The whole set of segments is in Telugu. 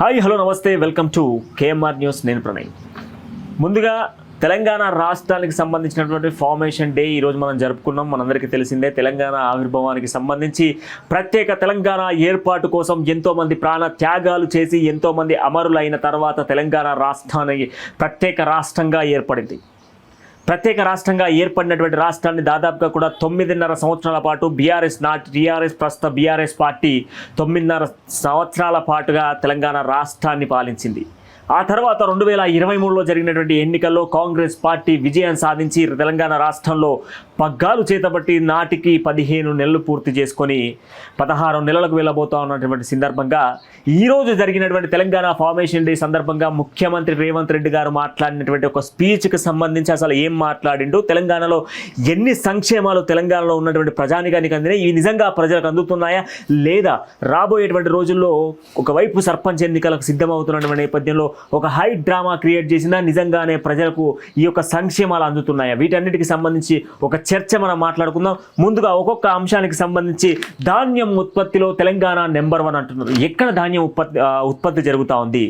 హాయ్ హలో నమస్తే. Welcome to KMR news. నేను ప్రణయ్. ముందుగా తెలంగాణ రాష్ట్రానికి సంబంధించినటువంటి ఫార్మేషన్ డే ఈరోజు మనం జరుపుకున్నాం. మనందరికీ తెలిసిందే తెలంగాణ ఆవిర్భావానికి సంబంధించి ప్రత్యేక తెలంగాణ ఏర్పాటు కోసం ఎంతోమంది ప్రాణ త్యాగాలు చేసి ఎంతోమంది అమరులైన తర్వాత తెలంగాణ రాష్ట్రానికి ప్రత్యేక రాష్ట్రంగా ఏర్పడింది. ప్రత్యేక రాష్ట్రంగా ఏర్పడినటువంటి రాష్ట్రాన్ని దాదాపుగా కూడా తొమ్మిదిన్నర సంవత్సరాల పాటు బీఆర్ఎస్ నాటి టీఆర్ఎస్ ప్రస్తుత బీఆర్ఎస్ పార్టీ తొమ్మిదిన్నర సంవత్సరాల పాటుగా తెలంగాణ రాష్ట్రాన్ని పాలించింది. ఆ తర్వాత రెండు వేల ఇరవై మూడులో జరిగినటువంటి ఎన్నికల్లో కాంగ్రెస్ పార్టీ విజయం సాధించి తెలంగాణ రాష్ట్రంలో పగ్గాలు చేతబట్టి నాటికి పదిహేను నెలలు పూర్తి చేసుకొని పదహారు నెలలకు వెళ్ళబోతా ఉన్నటువంటి సందర్భంగా ఈరోజు జరిగినటువంటి తెలంగాణ ఫార్మేషన్ డే సందర్భంగా ముఖ్యమంత్రి రేవంత్ రెడ్డి గారు మాట్లాడినటువంటి ఒక స్పీచ్కి సంబంధించి అసలు ఏం మాట్లాడిండు? తెలంగాణలో ఎన్ని సంక్షేమాలు తెలంగాణలో ఉన్నటువంటి ప్రజానికానికి అందినాయి? ఇవి నిజంగా ప్రజలకు అందుతున్నాయా? లేదా రాబోయేటువంటి రోజుల్లో ఒకవైపు సర్పంచ్ ఎన్నికలకు సిద్ధమవుతున్నటువంటి నేపథ్యంలో ఒక హై డ్రామా క్రియేట్ చేసినా నిజంగానే ప్రజలకు ఈ యొక్క సంక్షేమాలు అందుతున్నాయా? వీటన్నిటికి సంబంధించి ఒక చర్చ మనం మాట్లాడుకుందాం. ముందుగా ఒక్కొక్క అంశానికి సంబంధించి ధాన్యం ఉత్పత్తిలో తెలంగాణ నెంబర్ వన్ అంటున్నారు. ఎక్కడ ధాన్యం ఉత్పత్తి ఉత్పత్తి జరుగుతూ ఉంది?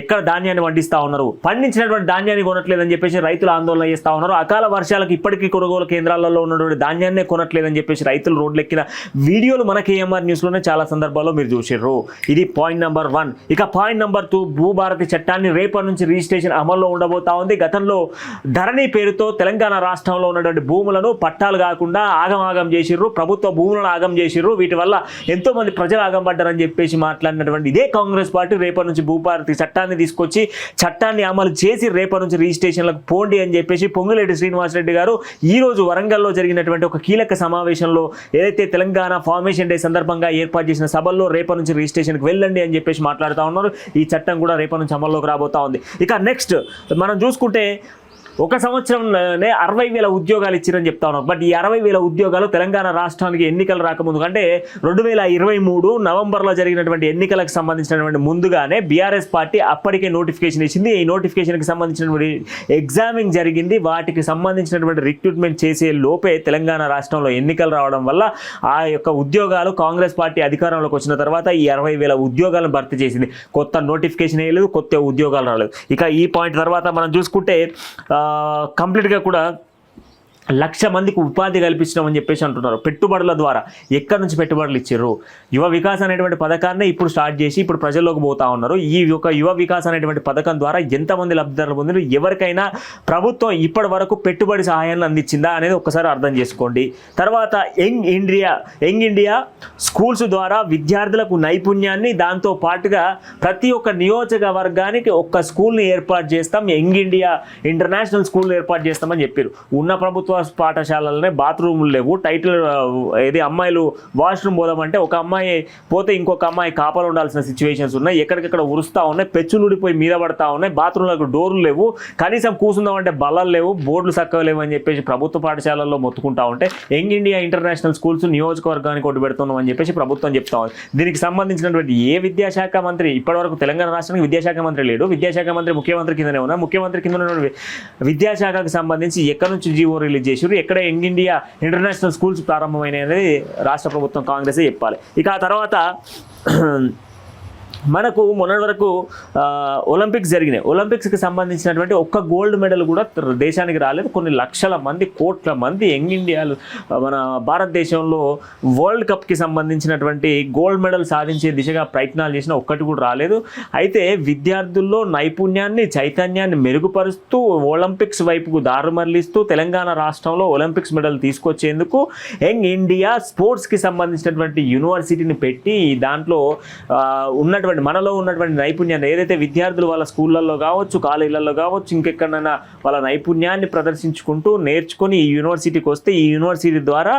ఎక్కడ ధాన్యాన్ని పండిస్తూ ఉన్నారు? పండించినటువంటి ధాన్యాన్ని కొనట్లేదని చెప్పేసి రైతులు ఆందోళన చేస్తూ ఉన్నారు. అకాల వర్షాలకు ఇప్పటికీ కొనుగోలు కేంద్రాలలో ఉన్నటువంటి ధాన్యాన్నే కొనట్లేదని చెప్పేసి రైతులు రోడ్లెక్కిన వీడియోలు మన కేఎంఆర్ న్యూస్లోనే చాలా సందర్భాల్లో మీరు చూసారు ఇది పాయింట్ నెంబర్ వన్. ఇక పాయింట్ నెంబర్ టూ భూభారతి చట్టాన్ని రేపటి నుంచి రిజిస్ట్రేషన్ అమల్లో ఉండబోతా ఉంది. గతంలో ధరణి పేరుతో తెలంగాణ రాష్ట్రంలో ఉన్నటువంటి భూములను పట్టాలు కాకుండా ఆగమాగం చేసిర్రు. ప్రభుత్వ భూములను ఆగం చేసిర్రు. వీటి వల్ల ఎంతోమంది ప్రజలు ఆగం పడ్డారని చెప్పేసి మాట్లాడినటువంటి ఇదే కాంగ్రెస్ పార్టీ రేపటి నుంచి భూభారతి చట్టాన్ని తీసుకొచ్చి చట్టాన్ని అమలు చేసి రేపటి నుంచి రిజిస్ట్రేషన్లకు పోండి అని చెప్పేసి పొంగులేటి శ్రీనివాసరెడ్డి గారు ఈ రోజు వరంగల్లో జరిగినటువంటి ఒక కీలక సమావేశంలో ఏదైతే తెలంగాణ ఫార్మేషన్ డే సందర్భంగా ఏర్పాటు చేసిన సభల్లో రేపటి నుంచి రిజిస్ట్రేషన్కి వెళ్ళండి అని చెప్పేసి మాట్లాడుతూ ఉన్నారు. ఈ చట్టం కూడా రేపటి నుంచి అమల్లోకి రాబోతా ఉంది. ఇక నెక్స్ట్ మనం చూసుకుంటే ఒక సంవత్సరంలోనే అరవై వేల ఉద్యోగాలు ఇచ్చారని చెప్తా ఉన్నారు బట్ ఈ అరవై వేల ఉద్యోగాలు తెలంగాణ రాష్ట్రానికి ఎన్నికలు రాకముందు అంటే రెండు వేల ఇరవై మూడు నవంబర్లో జరిగినటువంటి ఎన్నికలకు సంబంధించినటువంటి ముందుగానే బీఆర్ఎస్ పార్టీ అప్పటికే నోటిఫికేషన్ ఇచ్చింది. ఈ నోటిఫికేషన్కి సంబంధించినటువంటి ఎగ్జామింగ్ జరిగింది. వాటికి సంబంధించినటువంటి రిక్రూట్మెంట్ చేసే లోపే తెలంగాణ రాష్ట్రంలో ఎన్నికలు రావడం వల్ల ఆ యొక్క ఉద్యోగాలు కాంగ్రెస్ పార్టీ అధికారంలోకి వచ్చిన తర్వాత ఈ అరవై వేల ఉద్యోగాలను భర్తీ చేసింది. కొత్త నోటిఫికేషన్ వేయలేదు కొత్త ఉద్యోగాలు రాలేదు. ఇక ఈ పాయింట్ తర్వాత మనం చూసుకుంటే కంప్లీట్గా కూడా లక్ష మందికి ఉపాధి కల్పించడం అని చెప్పేసి అంటున్నారు. పెట్టుబడుల ద్వారా ఎక్కడి నుంచి పెట్టుబడులు ఇచ్చారు యువ వికాస్ అనేటువంటి పథకాన్ని ఇప్పుడు స్టార్ట్ చేసి ఇప్పుడు ప్రజల్లోకి పోతా ఉన్నారు. ఈ యొక్క యువ వికాస్ అనేటువంటి పథకం ద్వారా ఎంతమంది లబ్ధిదారులు పొందిన ఎవరికైనా ప్రభుత్వం ఇప్పటి వరకు పెట్టుబడి సహాయాన్ని అందించిందా అనేది ఒక్కసారి అర్థం చేసుకోండి. తర్వాత young India young India schools ద్వారా విద్యార్థులకు నైపుణ్యాన్ని దాంతో పాటుగా ప్రతి ఒక్క నియోజకవర్గానికి ఒక్క స్కూల్ని ఏర్పాటు చేస్తాం. యంగ్ ఇండియా ఇంటర్నేషనల్ స్కూల్ని ఏర్పాటు చేస్తామని చెప్పారు ఉన్న ప్రభుత్వం పాఠశాలలోనే బాత్రూములు లేవు. టైటిల్ ఇది ఏది అమ్మాయిలు వాష్రూమ్ పోదామంటే ఒక అమ్మాయి పోతే ఇంకొక అమ్మాయి కాపలు ఉండాల్సిన సిచ్యువేషన్స్ ఉన్నాయి. ఎక్కడికక్కడ ఉరుస్తూ ఉన్నాయి పెచ్చులు ఊడిపోయి మీద పడతా ఉన్నాయి బాత్రూంలకు డోర్లు లేవు. కనీసం కూర్చుందామంటే బల్లలు లేవు బోర్డులు చక్కగా లేవు అని చెప్పేసి ప్రభుత్వ పాఠశాలల్లో మొత్తుకుంటా ఉంటే యంగ్ ఇండియా ఇంటర్నేషనల్ స్కూల్స్ నియోజకవర్గానికి ఒకటి పెడుతున్నాం అని చెప్పేసి ప్రభుత్వం చెప్తా ఉంది. దీనికి సంబంధించినటువంటి ఏ విద్యాశాఖ మంత్రి ఇప్పటివరకు తెలంగాణ రాష్ట్రానికి విద్యాశాఖ మంత్రి లేడు. విద్యాశాఖ మంత్రి ముఖ్యమంత్రి కిందనే ఉన్నారు. ముఖ్యమంత్రి కింద ఉన్నటువంటి విద్యాశాఖకు సంబంధించి ఎక్కడి నుంచి జీవో రిలీజ్ చేసారు ఎక్కడ యంగ్ ఇండియా ఇంటర్నేషనల్ స్కూల్స్ ప్రారంభమైనాయి అనేది రాష్ట్ర ప్రభుత్వం కాంగ్రెస్ చెప్పాలి. ఇక ఆ తర్వాత మనకు మొన్నటి వరకు ఒలింపిక్స్ జరిగినాయి. ఒలింపిక్స్కి సంబంధించినటువంటి ఒక్క గోల్డ్ మెడల్ కూడా దేశానికి రాలేదు. కొన్ని లక్షల మంది కోట్ల మంది యంగ్ ఇండియాలు మన భారతదేశంలో వరల్డ్ కప్కి సంబంధించినటువంటి గోల్డ్ మెడల్ సాధించే దిశగా ప్రయత్నాలు చేసిన ఒక్కటి కూడా రాలేదు. అయితే విద్యార్థుల్లో నైపుణ్యాన్ని చైతన్యాన్ని మెరుగుపరుస్తూ ఒలింపిక్స్ వైపుకు దారి మరలిస్తూ తెలంగాణ రాష్ట్రంలో ఒలింపిక్స్ మెడల్ తీసుకొచ్చేందుకు యంగ్ ఇండియా స్పోర్ట్స్కి సంబంధించినటువంటి యూనివర్సిటీని పెట్టి దాంట్లో ఉన్నటువంటి ఉన్నటువంటి మనలో ఉన్నటువంటి నైపుణ్యాన్ని ఏదైతే విద్యార్థులు వాళ్ళ స్కూళ్ళల్లో కావచ్చు కాలేజీలలో కావచ్చు ఇంకెక్కడైనా వాళ్ళ నైపుణ్యాన్ని ప్రదర్శించుకుంటూ నేర్చుకొని ఈ యూనివర్సిటీకి వస్తే ఈ యూనివర్సిటీ ద్వారా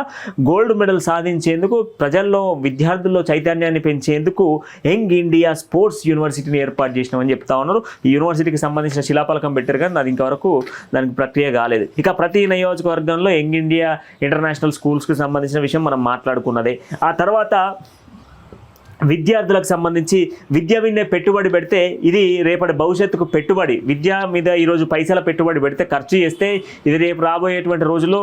గోల్డ్ మెడల్ సాధించేందుకు ప్రజల్లో విద్యార్థుల్లో చైతన్యాన్ని పెంచేందుకు యంగ్ ఇండియా స్పోర్ట్స్ యూనివర్సిటీని ఏర్పాటు చేసినామని చెప్తా ఉన్నారు. ఈ యూనివర్సిటీకి సంబంధించిన శిలాఫలకం పెట్టారు కానీ అది ఇంతవరకు దానికి ప్రక్రియ కాలేదు. ఇక ప్రతి నియోజకవర్గంలో యంగ్ ఇండియా ఇంటర్నేషనల్ స్కూల్స్కి సంబంధించిన విషయం మనం మాట్లాడుకున్నదే. ఆ తర్వాత విద్యార్థులకు సంబంధించి విద్య విన్నే పెట్టుబడి పెడితే ఇది రేపటి భవిష్యత్తుకు పెట్టుబడి. విద్య మీద ఈరోజు పైసల పెట్టుబడి పెడితే ఖర్చు చేస్తే ఇది రేపు రాబోయేటువంటి రోజుల్లో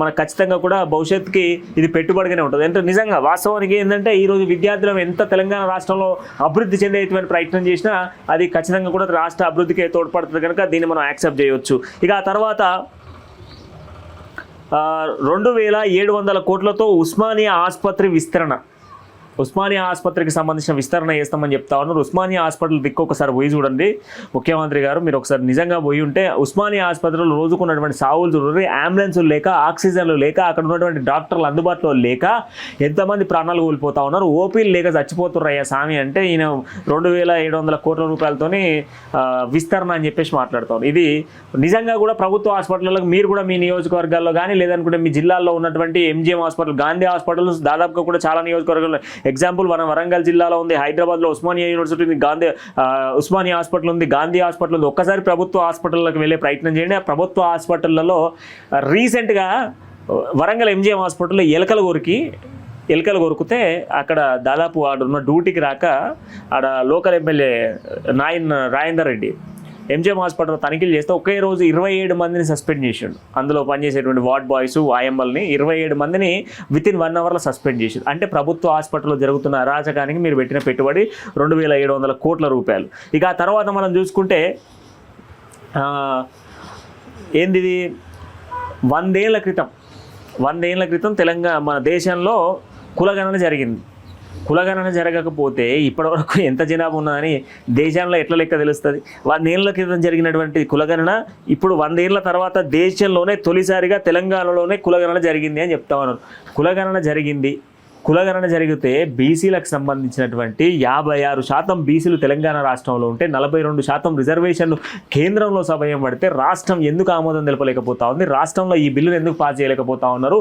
మనకు ఖచ్చితంగా కూడా భవిష్యత్తుకి ఇది పెట్టుబడిగానే ఉంటుంది. అంటే నిజంగా వాస్తవానికి ఏంటంటే ఈరోజు విద్యార్థులు ఎంత తెలంగాణ రాష్ట్రంలో అభివృద్ధి చెందేటువంటి ప్రయత్నం చేసినా అది ఖచ్చితంగా కూడా రాష్ట్ర అభివృద్ధికి తోడ్పడుతుంది కనుక దీన్ని మనం యాక్సెప్ట్ చేయవచ్చు ఇక ఆ తర్వాత రెండు వేల ఏడు వందల కోట్లతో ఉస్మానియా ఆసుపత్రి విస్తరణ. ఉస్మానియా ఆసుపత్రికి సంబంధించిన విస్తరణ చేస్తామని చెప్తా ఉన్నారు. ఉస్మానియా హాస్పిటల్ దిక్కు ఒకసారి పోయి చూడండి. ముఖ్యమంత్రి గారు మీరు ఒకసారి నిజంగా పోయి ఉంటే ఉస్మానియా ఆసుపత్రిలో రోజుకున్నటువంటి సావులు చూడండి. అంబులెన్సులు లేక ఆక్సిజన్లు లేక అక్కడ ఉన్నటువంటి డాక్టర్లు అందుబాటులో లేక ఎంతమంది ప్రాణాలు కోల్పోతా ఉన్నారు. ఓపీలు లేక చచ్చిపోతున్నారు అయ్యా స్వామి అంటే ఈయన రెండు వేల ఏడు వందల కోట్ల రూపాయలతోని విస్తరణ అని చెప్పేసి మాట్లాడుతాం ఇది నిజంగా కూడా ప్రభుత్వ హాస్పిటళ్ళకు మీరు కూడా మీ నియోజకవర్గాల్లో కానీ లేదనుకుంటే మీ జిల్లాల్లో ఉన్నటువంటి ఎంజిఎం హాస్పిటల్ గాంధీ హాస్పిటల్ దాదాపుగా కూడా చాలా నియోజకవర్గాల్లో ఎగ్జాంపుల్ మన వరంగల్ జిల్లాలో ఉంది హైదరాబాద్లో ఉస్మానియా యూనివర్సిటీ ఉంది గాంధీ ఉస్మానియా హాస్పిటల్ ఉంది గాంధీ హాస్పిటల్ ఉంది. ఒక్కసారి ప్రభుత్వ హాస్పిటల్లోకి వెళ్ళే ప్రయత్నం చేయండి. ఆ ప్రభుత్వ హాస్పిటళ్ళలో రీసెంట్గా వరంగల్ ఎంజిఎం హాస్పిటల్లో ఎలకల కొరికి ఎలకలు కొరికితే అక్కడ దాదాపు ఆడున్న డ్యూటీకి రాక ఆడ local MLA Naini Rajender Reddy MGM hospital తనిఖీలు చేస్తే ఒకే రోజు ఇరవై ఏడు మందిని సస్పెండ్ చేసిండు. అందులో పనిచేసేటువంటి వార్డ్ బాయ్స్ ఐఎంఎల్ని ఇరవై ఏడు మందిని విత్ ఇన్ వన్ అవర్లో సస్పెండ్ చేసిండు. అంటే ప్రభుత్వ హాస్పిటల్లో జరుగుతున్న అరాచకానికి మీరు పెట్టిన పెట్టుబడి రెండు వేల ఏడు వందల కోట్ల రూపాయలు. ఇక ఆ తర్వాత మనం చూసుకుంటే ఏందిది? ఏంది వందేళ్ళ క్రితం వందేళ్ళ క్రితం తెలంగాణ మన దేశంలో కులగణన జరిగింది. కులగణన జరగకపోతే ఇప్పటివరకు ఎంత జనాభా ఉన్నదని దేశంలో ఎట్లా లెక్క తెలుస్తుంది? వందేళ్ళ క్రితం జరిగినటువంటి కులగణన ఇప్పుడు వందేళ్ళ తర్వాత దేశంలోనే తొలిసారిగా తెలంగాణలోనే కులగణన జరిగింది అని చెప్తా ఉన్నారు. కులగణన జరిగింది కులగణన జరిగితే బీసీలకు సంబంధించినటువంటి యాభై ఆరు శాతం బీసీలు తెలంగాణ రాష్ట్రంలో ఉంటే నలభై రెండు శాతం రిజర్వేషన్లు కేంద్రంలో సమయం పడితే రాష్ట్రం ఎందుకు ఆమోదం తెలపలేకపోతా ఉంది? రాష్ట్రంలో ఈ బిల్లును ఎందుకు పాస్ చేయలేకపోతా ఉన్నారు?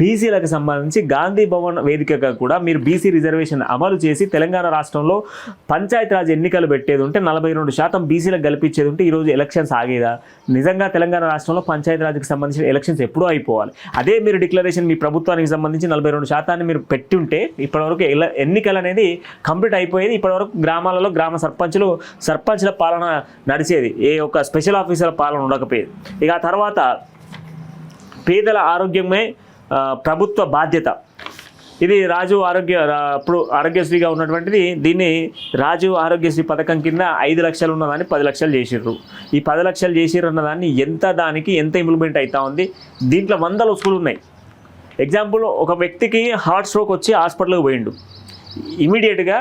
బీసీలకు సంబంధించి గాంధీ భవన్ వేదికగా కూడా మీరు బీసీ రిజర్వేషన్ అమలు చేసి తెలంగాణ రాష్ట్రంలో పంచాయతీరాజ్ ఎన్నికలు పెట్టేది ఉంటే నలభై రెండు శాతం బీసీలకు కల్పించేది ఉంటే ఈరోజు ఎలక్షన్స్ ఆగేదా? నిజంగా తెలంగాణ రాష్ట్రంలో పంచాయతీరాజ్కి సంబంధించిన ఎలక్షన్స్ ఎప్పుడూ అయిపోవాలి. అదే మీరు డిక్లరేషన్ మీ ప్రభుత్వానికి సంబంధించి నలభై రెండు శాతాన్ని మీరు పెట్టి ఉంటే ఇప్పటివరకు ఎల- ఎన్నికలు అనేది కంప్లీట్ అయిపోయేది. ఇప్పటివరకు గ్రామాలలో గ్రామ సర్పంచులు సర్పంచ్ల పాలన నడిచేది. ఏ ఒక్క స్పెషల్ ఆఫీసర్ల పాలన ఉండకపోయేది. ఇక ఆ తర్వాత పేదల ఆరోగ్యమే ప్రభుత్వ బాధ్యత. ఇది రాజు ఆరోగ్య ఇప్పుడు ఆరోగ్యశ్రీగా ఉన్నటువంటిది దీన్ని రాజు ఆరోగ్యశ్రీ పథకం కింద ఐదు లక్షలు ఉన్నదాన్ని పది లక్షలు చేసిర్రు. ఈ పది లక్షలు చేసిర్రు అన్నదాన్ని ఎంత దానికి ఎంత ఇంప్లిమెంట్ అవుతా ఉంది? దీంట్లో వందల వసూలు ఉన్నాయి. ఎగ్జాంపుల్ ఒక వ్యక్తికి హార్ట్ స్ట్రోక్ వచ్చి హాస్పిటల్కి పోయిండు. ఇమీడియట్గా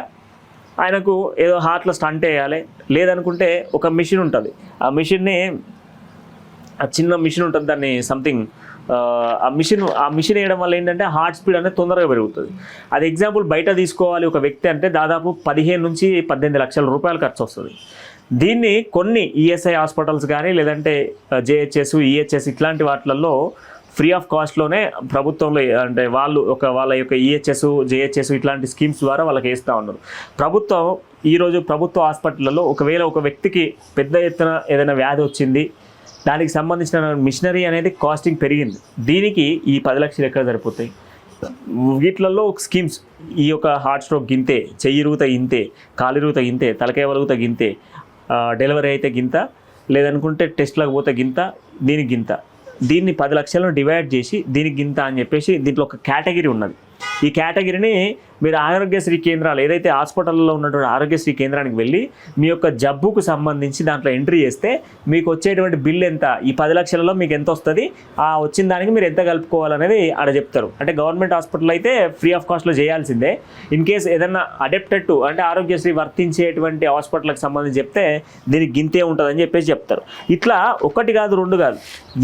ఆయనకు ఏదో హార్ట్లో స్టంట్ వేయాలి. లేదనుకుంటే ఒక మిషన్ ఉంటుంది. ఆ మిషన్ని ఆ చిన్న మిషన్ ఉంటుంది దాన్ని సంథింగ్ ఆ మిషన్ ఆ మిషన్ వేయడం వల్ల ఏంటంటే హార్ట్ స్పీడ్ అనేది తొందరగా పెరుగుతుంది. అది ఎగ్జాంపుల్ బయట తీసుకోవాలి ఒక వ్యక్తి అంటే దాదాపు పదిహేను నుంచి పద్దెనిమిది లక్షల రూపాయలు ఖర్చు వస్తుంది. దీన్ని కొన్ని ఈఎస్ఐ హాస్పిటల్స్ కానీ లేదంటే జేహెచ్ఎస్ ఈహెచ్ఎస్ ఇట్లాంటి వాటిలలో ఫ్రీ ఆఫ్ కాస్ట్లోనే ప్రభుత్వంలో అంటే వాళ్ళు ఒక వాళ్ళ యొక్క ఈహెచ్ఎస్ జేహెచ్ఎస్ ఇట్లాంటి స్కీమ్స్ ద్వారా వాళ్ళకి వేస్తూ ఉన్నారు. ప్రభుత్వం ఈరోజు ప్రభుత్వ హాస్పిటల్లో ఒకవేళ ఒక వ్యక్తికి పెద్ద ఎత్తున ఏదైనా వ్యాధి వచ్చింది దానికి సంబంధించిన మిషనరీ అనేది కాస్టింగ్ పెరిగింది. దీనికి ఈ పది లక్షలు ఎక్కడ సరిపోతాయి? వీటిలలో స్కీమ్స్ ఈ యొక్క హార్ట్ స్ట్రోక్ గింతే చెయ్యి ఇరుగుతా ఇంతే కాలు ఇరుగుతా గింతే తలకాయ గింతే డెలివరీ అయితే గింత లేదనుకుంటే టెస్ట్లకు పోతే గింత దీనికి గింత. దీన్ని పది లక్షలను డివైడ్ చేసి దీనికి గింత అని చెప్పేసి దీంట్లో ఒక కేటగిరీ ఉన్నది. ఈ కేటగిరీని మీరు ఆరోగ్యశ్రీ కేంద్రాలు ఏదైతే హాస్పిటల్లో ఉన్నటువంటి ఆరోగ్యశ్రీ కేంద్రానికి వెళ్ళి మీ యొక్క జబ్బుకు సంబంధించి దాంట్లో ఎంట్రీ చేస్తే మీకు వచ్చేటువంటి బిల్ ఎంత? ఈ పది లక్షలలో మీకు ఎంత వస్తుంది? ఆ వచ్చిన దానికి మీరు ఎంత కలుపుకోవాలనేది ఆడ చెప్తారు. అంటే గవర్నమెంట్ హాస్పిటల్ అయితే ఫ్రీ ఆఫ్ కాస్ట్లో చేయాల్సిందే. ఇన్ కేస్ ఏదన్నా అడెప్టెడ్ టు అంటే ఆరోగ్యశ్రీ వర్తించేటువంటి హాస్పిటల్కి సంబంధించి చెప్తే దీనికి గింతే ఉంటుందని చెప్పేసి చెప్తారు. ఇట్లా ఒకటి కాదు రెండు కాదు.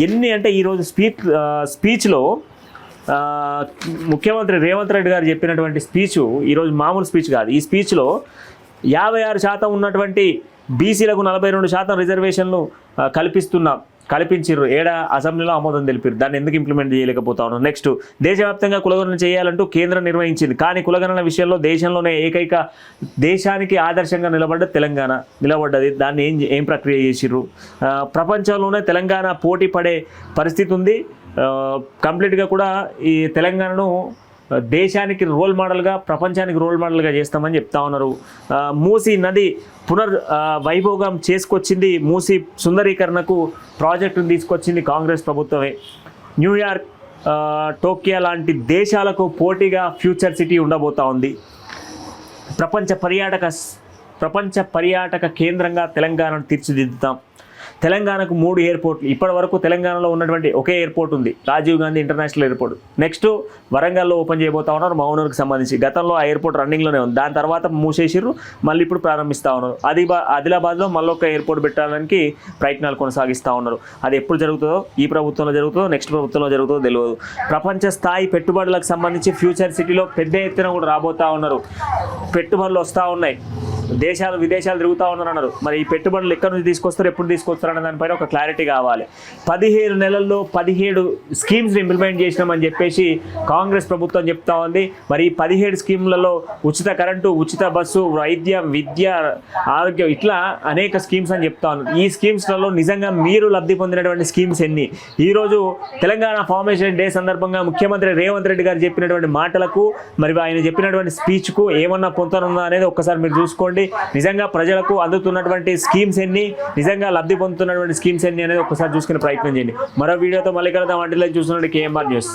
ఎన్ని అంటే ఈరోజు స్పీచ్ స్పీచ్లో ముఖ్యమంత్రి రేవంత్ రెడ్డి గారు చెప్పినటువంటి స్పీచ్ ఈరోజు మామూలు స్పీచ్ కాదు. ఈ స్పీచ్లో యాభై ఆరు శాతం ఉన్నటువంటి బీసీలకు నలభై రెండు శాతం రిజర్వేషన్లు కల్పిస్తున్నాం కల్పించారు ఏడ అసెంబ్లీలో ఆమోదం తెలిపారు దాన్ని ఎందుకు ఇంప్లిమెంట్ చేయలేకపోతా ఉన్నాం నెక్స్ట్ దేశవ్యాప్తంగా కులగణన చేయాలంటూ కేంద్రం నిర్వహించింది కానీ కులగణన విషయంలో దేశంలోనే ఏకైక దేశానికి ఆదర్శంగా నిలబడ్డ తెలంగాణ నిలబడ్డది. దాన్ని ఏం ఏం ప్రక్రియ చేసిర్రు? ప్రపంచంలోనే తెలంగాణ పోటీ పడే పరిస్థితి ఉంది. కంప్లీట్గా కూడా ఈ తెలంగాణను దేశానికి రోల్ మోడల్గా ప్రపంచానికి రోల్ మోడల్గా చేస్తామని చెప్తా ఉన్నారు. మూసి మూసీ నది పునర్ వైభోగం చేసుకొచ్చింది. మూసీ సుందరీకరణకు ప్రాజెక్టును తీసుకొచ్చింది కాంగ్రెస్ ప్రభుత్వమే. న్యూయార్క్ టోక్యో లాంటి దేశాలకు పోటీగా ఫ్యూచర్ సిటీ ఉండబోతా ఉంది. ప్రపంచ పర్యాటక ప్రపంచ పర్యాటక కేంద్రంగా తెలంగాణను తీర్చిదిద్దుతాం. తెలంగాణకు మూడు ఎయిర్పోర్ట్లు. ఇప్పటి వరకు తెలంగాణలో ఉన్నటువంటి ఒకే ఎయిర్పోర్ట్ ఉంది. Rajiv Gandhi international airport. Next వరంగల్లో ఓపెన్ చేయబోతా ఉన్నారు మౌనూరుకి సంబంధించి. గతంలో ఆ ఎయిర్పోర్ట్ రన్నింగ్లోనే ఉంది. దాని తర్వాత మూసేసిర్రు. మళ్ళీ ఇప్పుడు ప్రారంభిస్తూ ఉన్నారు. అది ఆదిలాబాద్లో మళ్ళీ ఒక ఎయిర్పోర్ట్ పెట్టడానికి ప్రయత్నాలు కొనసాగిస్తూ ఉన్నారు. అది ఎప్పుడు జరుగుతుందో ఈ ప్రభుత్వంలో జరుగుతుందో నెక్స్ట్ ప్రభుత్వంలో జరుగుతుందో తెలియదు ప్రపంచ స్థాయి పెట్టుబడులకు సంబంధించి ఫ్యూచర్ సిటీలో పెద్ద ఎత్తున కూడా రాబోతా ఉన్నారు. పెట్టుబడులు వస్తూ ఉన్నాయి. దేశాలు విదేశాలు తిరుగుతూ ఉన్నారు అన్నారు. మరి ఈ పెట్టుబడులు ఎక్కడి నుంచి తీసుకొస్తారు ఎప్పుడు తీసుకొస్తారు అనే దానిపైన ఒక క్లారిటీ కావాలి. పదిహేడు నెలల్లో పదిహేడు స్కీమ్స్ ఇంప్లిమెంట్ చేసినామని చెప్పేసి కాంగ్రెస్ ప్రభుత్వం చెప్తా ఉంది. మరి ఈ పదిహేడు స్కీమ్లలో ఉచిత కరెంటు ఉచిత బస్సు వైద్యం విద్య ఆరోగ్యం ఇట్లా అనేక స్కీమ్స్ అని చెప్తా ఉన్నారు. ఈ స్కీమ్స్లలో నిజంగా మీరు లబ్ధి పొందినటువంటి స్కీమ్స్ ఎన్ని? ఈరోజు తెలంగాణ ఫార్మేషన్ డే సందర్భంగా ముఖ్యమంత్రి రేవంత్ రెడ్డి గారు చెప్పినటువంటి మాటలకు మరి ఆయన చెప్పినటువంటి స్పీచ్కు ఏమన్నా పొందనుందా అనేది ఒక్కసారి మీరు చూసుకోండి. నిజంగా ప్రజలకు అందుతున్నటువంటి స్కీమ్స్ ఎన్ని నిజంగా లబ్ధి పొందుతున్నటువంటి స్కీమ్స్ ఎన్ని అనేది ఒకసారి చూసుకునే ప్రయత్నం చేయండి. మరో వీడియోతో మళ్ళీ కలుద్దాం. అంటే చూస్తున్నాడు కేఎంఆర్ న్యూస్.